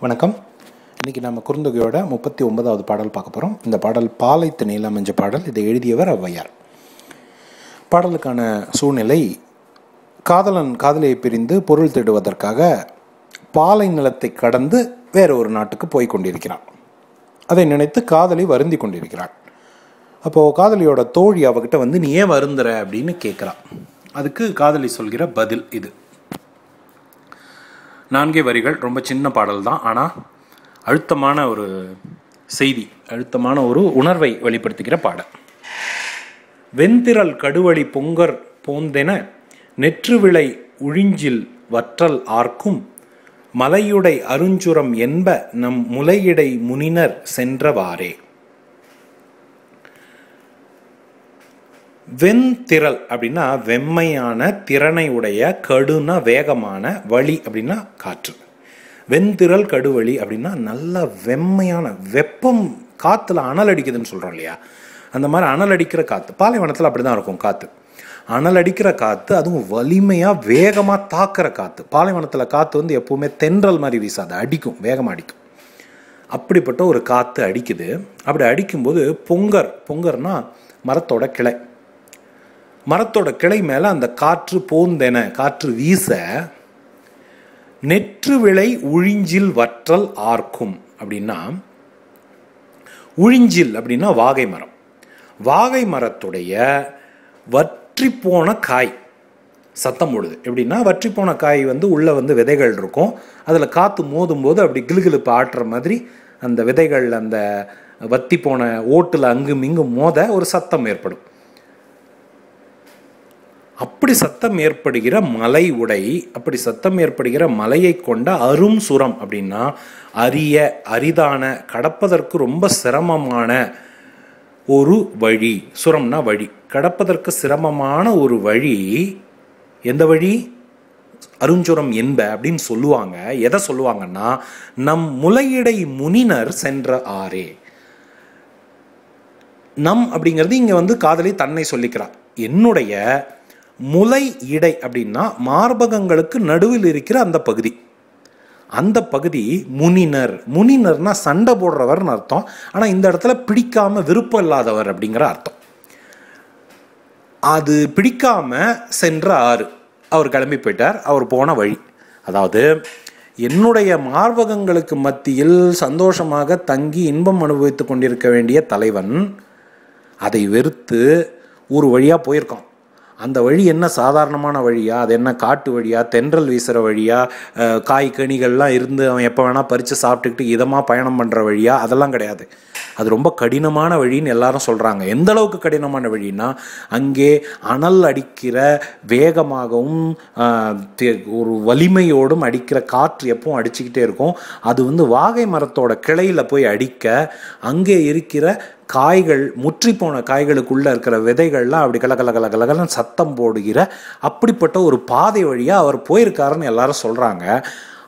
வணக்கம். இன்றைக்கி நம்ம குறுந்தொகையோட முப்பத்தி ஒன்பதாவது பாடல் பார்க்க போகிறோம் இந்த பாடல் பாலைத்து திணையில் அமைஞ்ச பாடல். இதை எழுதியவர் ஔவையார். பாடலுக்கான சூழ்நிலை காதலன் காதலியை பிரிந்து பொருள் தேடுவதற்காக பாலை நிலத்தை கடந்து வேறு ஒரு நாட்டுக்கு போய் கொண்டிருக்கிறான். அதை நினைத்து காதலி வருந்தி கொண்டிருக்கிறாள். அப்போது காதலியோட தோழி அவகிட்ட வந்து நீ ஏன் வருந்துற? அப்படின்னு கேட்குறான். அதுக்கு காதலி சொல்கிற பதில் இது. நான்கே வரிகள் ரொம்ப சின்ன பாடல் தான். ஆனால் அழுத்தமான ஒரு செய்தி அழுத்தமான ஒரு உணர்வை வெளிப்படுத்துகிற பாடல். வெண்திரல் கடுவழி பொங்கர் போந்தென நெற்றுவிளை உழிஞ்சில் வற்றல் ஆர்க்கும் மலையுடை அருஞ்சுரம் என்ப நம் முலையிடை முனினர் சென்றவாறே. வெண்திரள் அப்படின்னா வெம்மையான திறனை உடைய கடுனா வேகமான வழி அப்படின்னா காற்று. வெண்திரள் கடுவழி அப்படின்னா நல்ல வெம்மையான வெப்பம் காற்றுல அனல் அடிக்குதுன்னு சொல்கிறோம் இல்லையா? அந்த மாதிரி அனல் அடிக்கிற காற்று பாலைவனத்தில் அப்படி தான் இருக்கும் காற்று அனல் அடிக்கிற காற்று அதுவும் வலிமையாக வேகமாக தாக்குற காற்று பாலைவனத்தில் காற்று வந்து எப்போவுமே தென்றல் மாதிரி வீசாது. அடிக்கும் வேகமாக அடிக்கும். அப்படிப்பட்ட ஒரு காற்று அடிக்குது. அப்படி அடிக்கும்போது பொங்கர் பொங்கர்னா மரத்தோட கிளை. மரத்தோட கிளை மேலே அந்த காற்று போந்தென காற்று வீச நெற்று விளை உழிஞ்சில் வற்றல் ஆர்க்கும் அப்படின்னா உழிஞ்சில் அப்படின்னா வாகை மரம். வாகை மரத்துடைய வற்றி போன காய் சத்தம் போடுது. எப்படின்னா வற்றி போன காய் வந்து உள்ளே வந்து விதைகள் இருக்கும். அதில் காற்று மோதும் போது அப்படி கிளுகிழுப்பு ஆட்டுற மாதிரி அந்த விதைகள் அந்த வத்தி போன ஓட்டில் அங்கும் இங்கும் மோத ஒரு சத்தம் ஏற்படும். அப்படி சத்தம் ஏற்படுகிற மலை உடை அப்படி சத்தம் ஏற்படுகிற மலையை கொண்ட அரும் சுரம் அப்படின்னா அரிய அரிதான கடப்பதற்கு ரொம்ப சிரமமான ஒரு வழி. சுரம்னா வழி. கடப்பதற்கு சிரமமான ஒரு வழி எந்த வழி? அருஞ்சுரம் என்ப அப்படின்னு சொல்லுவாங்க. எதை சொல்லுவாங்கன்னா நம் முலையிடை முனினர் சென்ற ஆரே நம் அப்படிங்கிறது இங்கே வந்து காதலி தன்னை சொல்லிக்கிறார் என்னுடைய முலை இடை அப்படின்னா மார்பகங்களுக்கு நடுவில் இருக்கிற அந்த பகுதி. அந்த பகுதி முனினர். முனினர்னா சண்டை போடுறவர்னு அர்த்தம். ஆனால் இந்த இடத்துல பிடிக்காம விருப்பம் இல்லாதவர் அப்படிங்கிற அர்த்தம். அது பிடிக்காம சென்ற ஆறு. அவர் கிளம்பி போயிட்டார். அவர் போன வழி. அதாவது என்னுடைய மார்பகங்களுக்கு மத்தியில் சந்தோஷமாக தங்கி இன்பம் அனுபவித்து கொண்டிருக்க வேண்டிய தலைவன் அதை வெறுத்து ஒரு வழியாக போயிருக்கான். அந்த வழி என்ன சாதாரணமான வழியா? அது என்ன காட்டு வழியா? தென்றல் வீசுகிற வழியா? காய் கனிகள்லாம் இருந்து அவன் எப்போ வேணால் பறித்து சாப்பிட்டுக்கிட்டு இதமாக பயணம் பண்ணுற வழியா? அதெல்லாம் கிடையாது. அது ரொம்ப கடினமான வழின்னு எல்லாரும் சொல்கிறாங்க எந்த அளவுக்கு கடினமான வழின்னா அங்கே அனல் அடிக்கிற வேகமாகவும் ஒரு வலிமையோடும் அடிக்கிற காற்று எப்பவும் அடிச்சுக்கிட்டே இருக்கும். அது வந்து வாகை மரத்தோட கிளையில் போய் அடிக்க அங்கே இருக்கிற காய்கள் முற்றி போன காய்களுக்குள்ளே இருக்கிற விதைகள்லாம் அப்படி கலகல கல கல கலகலன்னு சத்தம் போடுகிற அப்படிப்பட்ட ஒரு பாதை வழியாக அவர் போயிருக்காருன்னு எல்லாரும் சொல்கிறாங்க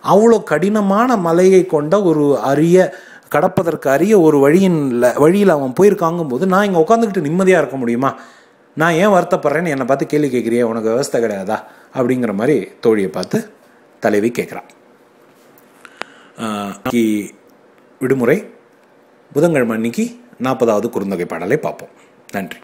அவ்வளோ கடினமான மலையை கொண்ட ஒரு அரிய கடப்பதற்கு அரிய ஒரு வழியின் வழியில் அவன் போயிருக்காங்கும் போது நான் இங்கே உட்காந்துக்கிட்டு நிம்மதியாக இருக்க முடியுமா? நான் ஏன் வருத்தப்படுறேன்னு என்னை பார்த்து கேள்வி கேட்குறியே உனக்கு விவஸ்தை கிடையாதா? அப்படிங்கிற மாதிரி தோழியை பார்த்து தலைவி கேட்குறான். விடுமுறை புதன்கிழமை அன்னைக்கு நாற்பதாவது குறுந்தொகை பாடலை பார்ப்போம். நன்றி.